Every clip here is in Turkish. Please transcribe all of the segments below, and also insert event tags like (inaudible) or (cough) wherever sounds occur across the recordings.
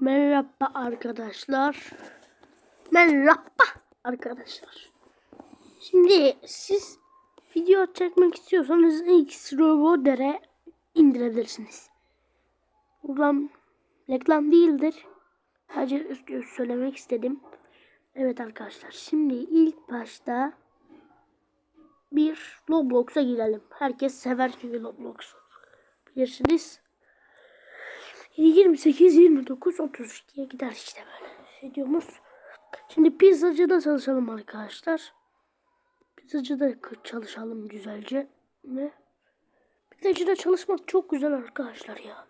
Merhaba arkadaşlar. Merhaba arkadaşlar. Şimdi siz video çekmek istiyorsanız X Roboder'e indirebilirsiniz. Buradan reklam değildir. Sadece söylemek istedim. Evet arkadaşlar şimdi ilk başta bir Roblox'a girelim. Herkes sever çünkü Roblox'u. Bilirsiniz. 28, 29, 32'ye gider işte böyle videomuz. Şimdi pizzacıda çalışalım arkadaşlar. Pizzacıda çalışalım güzelce. Ne? Pizzacıda çalışmak çok güzel arkadaşlar ya.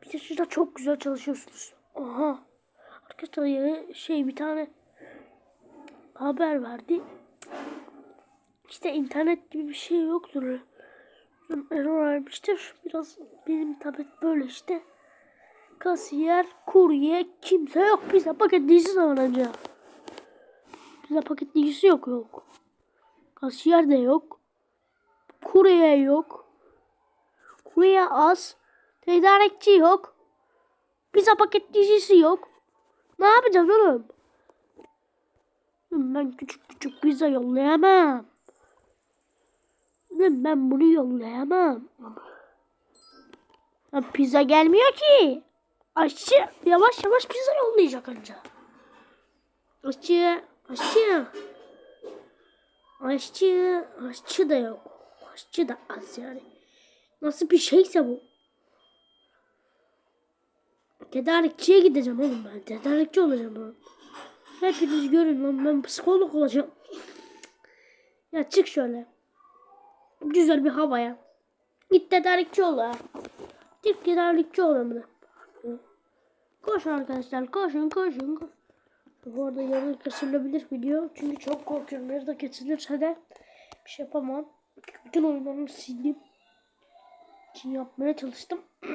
Pizzacıda çok güzel çalışıyorsunuz. Aha. Arkadaşlar ya şey bir tane haber verdi. İşte internet gibi bir şey yoktur. Error vermiştir. Biraz benim tablet böyle işte. Kasiyer, kurye, kimse yok. Pizza paketleyicisi zamanınca. Pizza paketleyicisi yok yok. Kasiyer de yok. Kurye yok. Kurye az. Tedarikçi yok. Pizza paketleyicisi yok. Ne yapacağız oğlum? Ben küçük küçük pizza yollayamam. Ben bunu yollayamam. Pizza gelmiyor ki. Aşçı yavaş yavaş pizza yollayacak anca. Aşçı, aşçı. Aşçı, aşçı da yok. Aşçı da az yani. Nasıl bir şeyse bu. Tedarikçiye gideceğim oğlum ben. Tedarikçi olacağım ben. Hepiniz görün lan ben psikolog olacağım. Ya çık şöyle. Güzel bir havaya. Git tedarikçi ol ha. Git tedarikçi ol hem Koşun arkadaşlar koşun koşun. koşun. Bu arada yarın kesilebilir video. Çünkü çok korkuyorum. Yarın kesilirse de bir şey yapamam. Bütün oyunlarını sildim. için yapmaya çalıştım. (clears throat)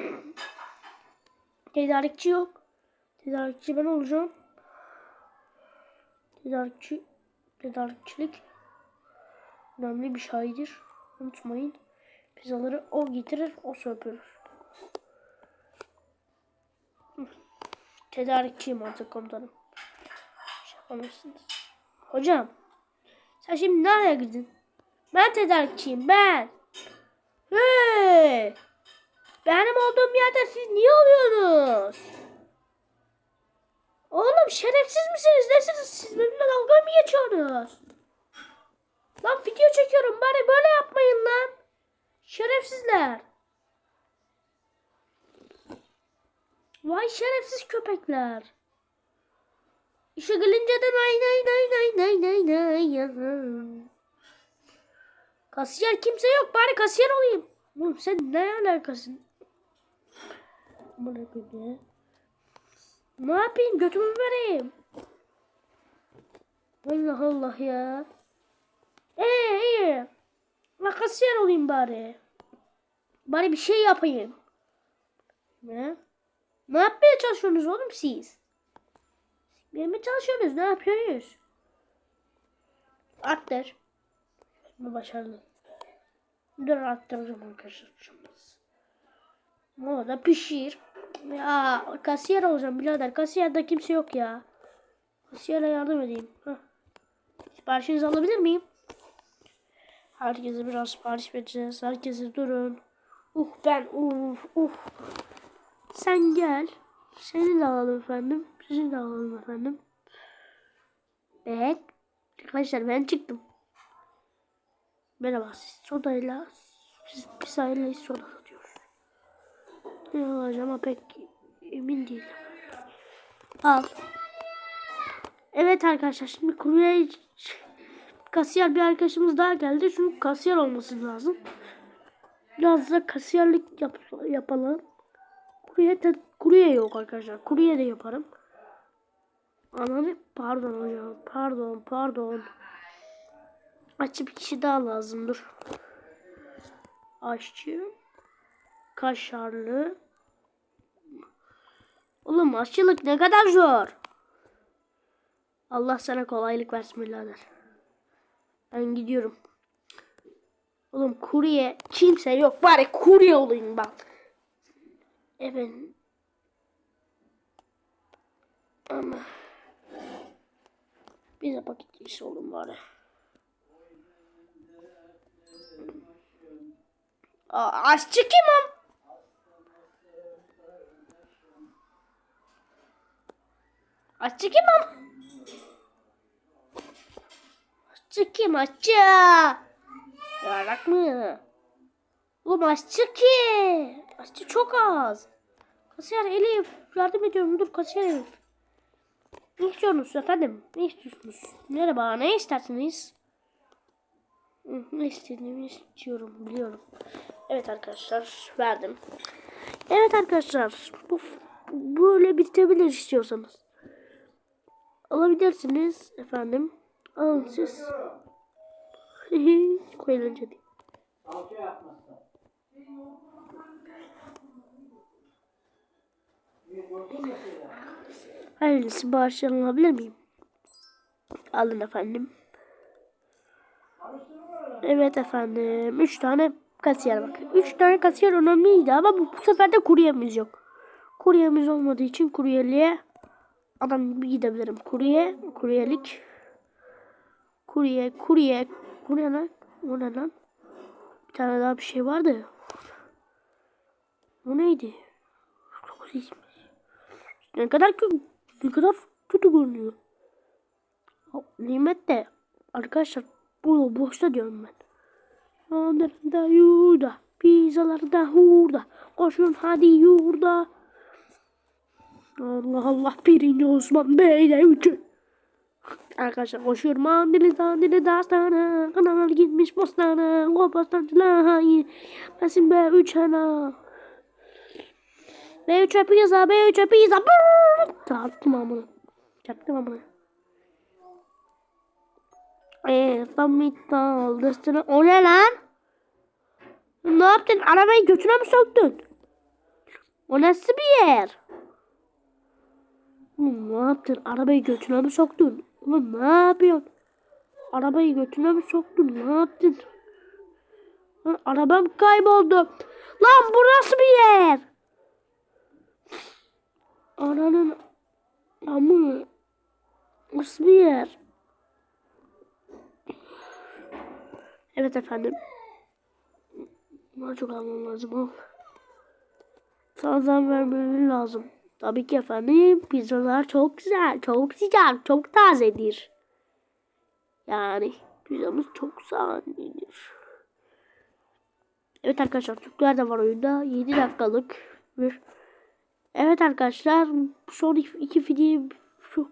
Tedarikçi yok. Tedarikçi ben olacağım. Tedarikçi, tedarikçilik önemli bir şeydir. Unutmayın. Pizzaları o getirir, o söpürür. Tedarikçiyim artık komutanım. Şey yapamazsınız. Hocam. Sen şimdi nereye gidin? Ben tedarikçiyim ben. Hey! Benim olduğum yerde siz niye oluyorsunuz? Oğlum şerefsiz misiniz? Nesiniz? Siz benimle dalga mı geçiyorsunuz? Lan video çekiyorum bari böyle yapmayın lan. Şerefsizler. Vay şerefsiz köpekler. İşe gelince de nay nay nay nay nay nay nay yazın. Kasiyer kimse yok bari kasiyer olayım. Oğlum sen ne alakasın? Bırakın. Ne yapayım götümü vereyim. Allah Allah ya. Ee iyi. Ben kasiyer olayım bari. Bari bir şey yapayım. Ne? Ne yapmaya çalışıyorsunuz oğlum siz? Benimle çalışıyorsunuz. Ne yapıyorsunuz? Arttır. Bu başarılı. Dur arttıracağım arkadaşlar. O da pişir. Ya kasiyer olacağım birader. Kasiyerde kimse yok ya. Kasiyere yardım edeyim. Heh. Siparişinizi alabilir miyim? Herkese biraz sipariş vereceğiz. Herkese durun. Uh ben uh uh. Sen gel. Seni de alalım efendim. Sizi de alalım efendim. Evet. Arkadaşlar ben çıktım. Merhaba siz sodayla biz pizzayla soda satıyoruz. Ne alacağım pek emin değilim. Al. Evet arkadaşlar şimdi kurye kasiyer bir arkadaşımız daha geldi. Çünkü kasiyer olması lazım. Biraz da kasiyerlik yap yapalım. Kurye, kurye yok arkadaşlar. Kurye de yaparım. Ananı pardon hocam. Pardon pardon. Açı bir kişi daha lazım dur. Aşçı. Kaşarlı. Oğlum aşçılık ne kadar zor. Allah sana kolaylık versin birader. Ben gidiyorum. Oğlum kurye kimse yok. Bari kurye olayım bak. Evet. Ama bize paket giysi olun bari. Aa, aşçı kim o? Aşçı kim o? Aşçı kim? Yarak mı? Oğlum aşçı ki. Aşçı çok az. Kasiyer Elif yardım ediyorum dur kasiyer Elif. Ne istiyorsunuz efendim? Ne istiyorsunuz? Merhaba ne istersiniz? Ne istediğimi istiyorum biliyorum. Evet arkadaşlar verdim. Evet arkadaşlar bu böyle bitebilir istiyorsanız. Alabilirsiniz efendim. Alın siz. Koyun önce değil. Salça yapmasın. Hayırlısı bağışlarını alabilir miyim? Alın efendim. Evet efendim. Üç tane kasiyer bak. Üç tane kasiyer önemliydi ama bu, bu sefer de kuryemiz yok. Kuryemiz olmadığı için kuryeliğe adam gibi gidebilirim. Kurye, kuryelik. Kurye, kurye, kurye lan. O ne lan? Bir tane daha bir şey vardı. O neydi? Çok ismi. Ne kadar ne kadar kötü görünüyor. Nimet de arkadaşlar bu boşta diyorum ben. Yanlarında yurda, pizzalarda hurda. Koşun hadi yurda. Allah Allah birinci Osman Bey'le üçü. Arkadaşlar koşuyorum mandili dandili dastana Kanalar gitmiş bostana Kopastancılar Besin be üç ana B3'e pizza, B3'e pizza. Brrr! Dağıttım amına. Çaktım amına. Eee, Samit'al destine. O ne lan? Ne yaptın? Arabayı götüne mi soktun? O nasıl bir yer? Oğlum ne yaptın? Arabayı götüne mi soktun? Oğlum ne yapıyorsun? Arabayı götüne mi soktun? Ne yaptın? Lan arabam kayboldu. Lan bu nasıl bir yer? Ananın amı nasıl bir yer? Evet efendim. Buna çok almam lazım o. Sağdan vermeleri lazım. Tabii ki efendim pizzalar çok güzel, çok sıcak, çok tazedir. Yani pizzamız çok sağlıklıdır. Evet arkadaşlar Türkler de var oyunda. 7 dakikalık bir Evet arkadaşlar son iki, iki video şu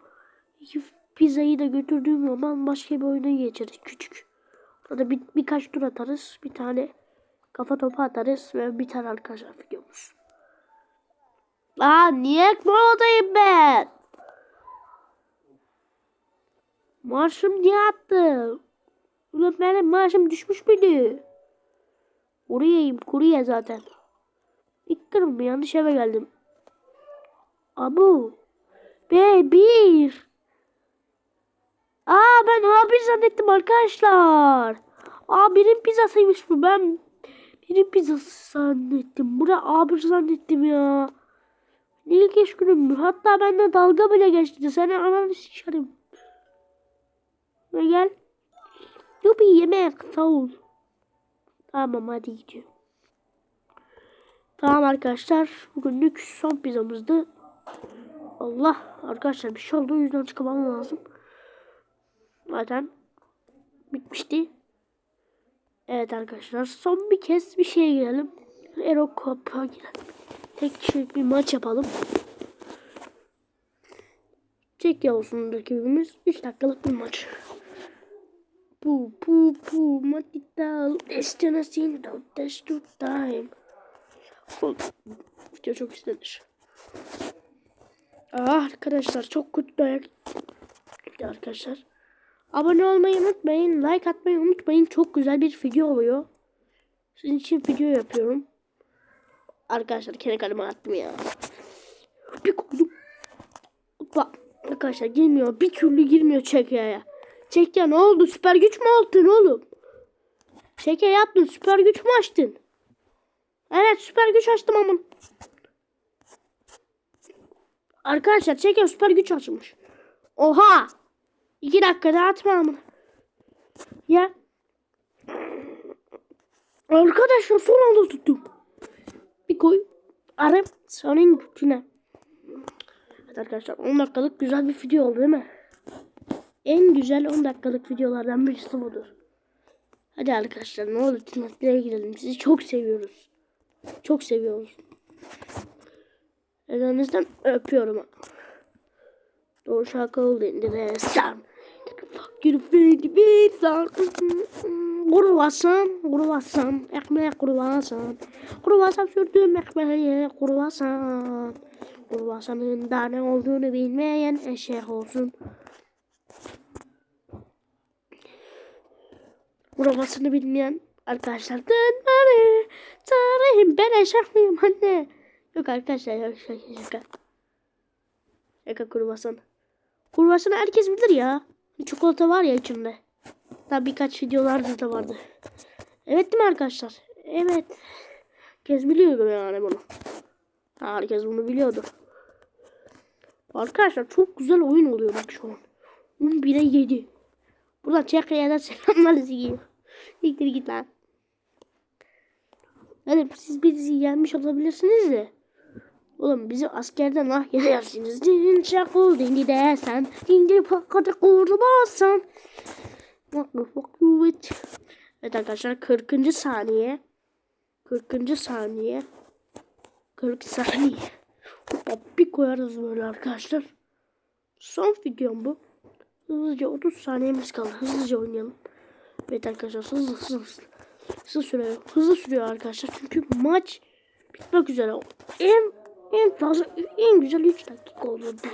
iki pizzayı da götürdüğüm zaman başka bir oyuna geçeriz küçük. Orada bir, birkaç tur atarız. Bir tane kafa topu atarız ve bir tane arkadaşlar videomuz. Aa niye moladayım ben? Marşım niye attı? Ulan benim marşım düşmüş müydü? Kuruyayım kuruya zaten. İlk kırım yanlış eve geldim. Abu. B1. Aa ben A1 zannettim arkadaşlar. A1'in pizzasıymış bu. Ben birin pizzası zannettim. Bura A1 zannettim ya. Ne ilginç günüm. Hatta bende dalga bile geçti. Seni ananı sikerim. Ve gel. Yubi yemek sağ ol. Tamam hadi gidiyorum. Tamam arkadaşlar. Bugünlük son pizzamızdı. Allah arkadaşlar bir şey oldu o yüzden çıkmam lazım. Zaten bitmişti. Evet arkadaşlar son bir kez bir şeye girelim. Ero Cup'a girelim. Tek kişilik bir maç yapalım. Çek olsun rakibimiz. 3 dakikalık bir maç. Pu pu pu matital destination don't dash to time. Video çok istenir. Ah arkadaşlar çok kötü dayak. Arkadaşlar. Abone olmayı unutmayın. Like atmayı unutmayın. Çok güzel bir video oluyor. Sizin için video yapıyorum. Arkadaşlar kendi kaleme attım ya. Bir koydum. Hoppa. Arkadaşlar girmiyor. Bir türlü girmiyor çekyaya. Çekya ne oldu? Süper güç mü aldın oğlum? Çekya yaptın. Süper güç mü açtın? Evet süper güç açtım amın. Arkadaşlar çekin süper güç açılmış. Oha. İki dakikada atma amına. Ya. Arkadaşlar son anda tuttum. Bir koy. Arap senin gücüne. Evet arkadaşlar 10 dakikalık güzel bir video oldu değil mi? En güzel 10 dakikalık videolardan birisi budur. Hadi arkadaşlar ne olur tırnaklara girelim. Sizi çok seviyoruz. Çok seviyoruz. Elinizden öpüyorum. Doğru şarkı oldu indiresem. Fuck you baby bir san. Kurvasan, kurvasan, ekmek kurvasan. Kurvasan sürdüm ekmeğe kurvasan. Kurvasanın da ne olduğunu bilmeyen eşek olsun. Kurvasını bilmeyen arkadaşlar dönmeli. Tarihim ben eşek miyim anne? Yok arkadaşlar şaka şaka. Şaka kurbasan. Kurbasanı herkes bilir ya. Çikolata var ya içinde. Daha birkaç videolarda da vardı. Evet değil mi arkadaşlar? Evet. Herkes biliyordu yani bunu. Herkes bunu biliyordu. Arkadaşlar çok güzel oyun oluyor bak şu an. 11'e 7. Buradan Çekya'dan selamlar giyiyor. Siktir git lan. Yani siz bizi yenmiş olabilirsiniz de. Oğlum bizi askerden ah yersiniz. Din çakıl dindi desen. Dindi pakatı kurbasan. What the fuck you with? Evet arkadaşlar 40. saniye. 40. saniye. 40 saniye. Hoppa bir koyarız böyle arkadaşlar. Son videom bu. Hızlıca 30 saniyemiz kaldı. Hızlıca oynayalım. Evet arkadaşlar hızlı hızlı hızlı. Hızlı sürüyor. Hızlı sürüyor arkadaşlar. Çünkü maç bitmek üzere. En en fazla en güzel 3 dakika olur diye.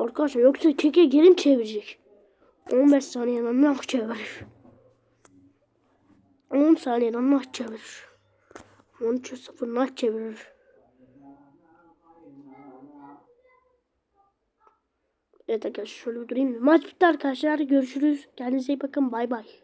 Arkadaşlar yoksa keke gelin çevirecek. 15 saniyeden nah çevirir. 10 saniyeden nah çevirir. 13 0 nah çevirir. Evet arkadaşlar şöyle durayım. Maç bitti arkadaşlar. Görüşürüz. Kendinize iyi bakın. Bay bay.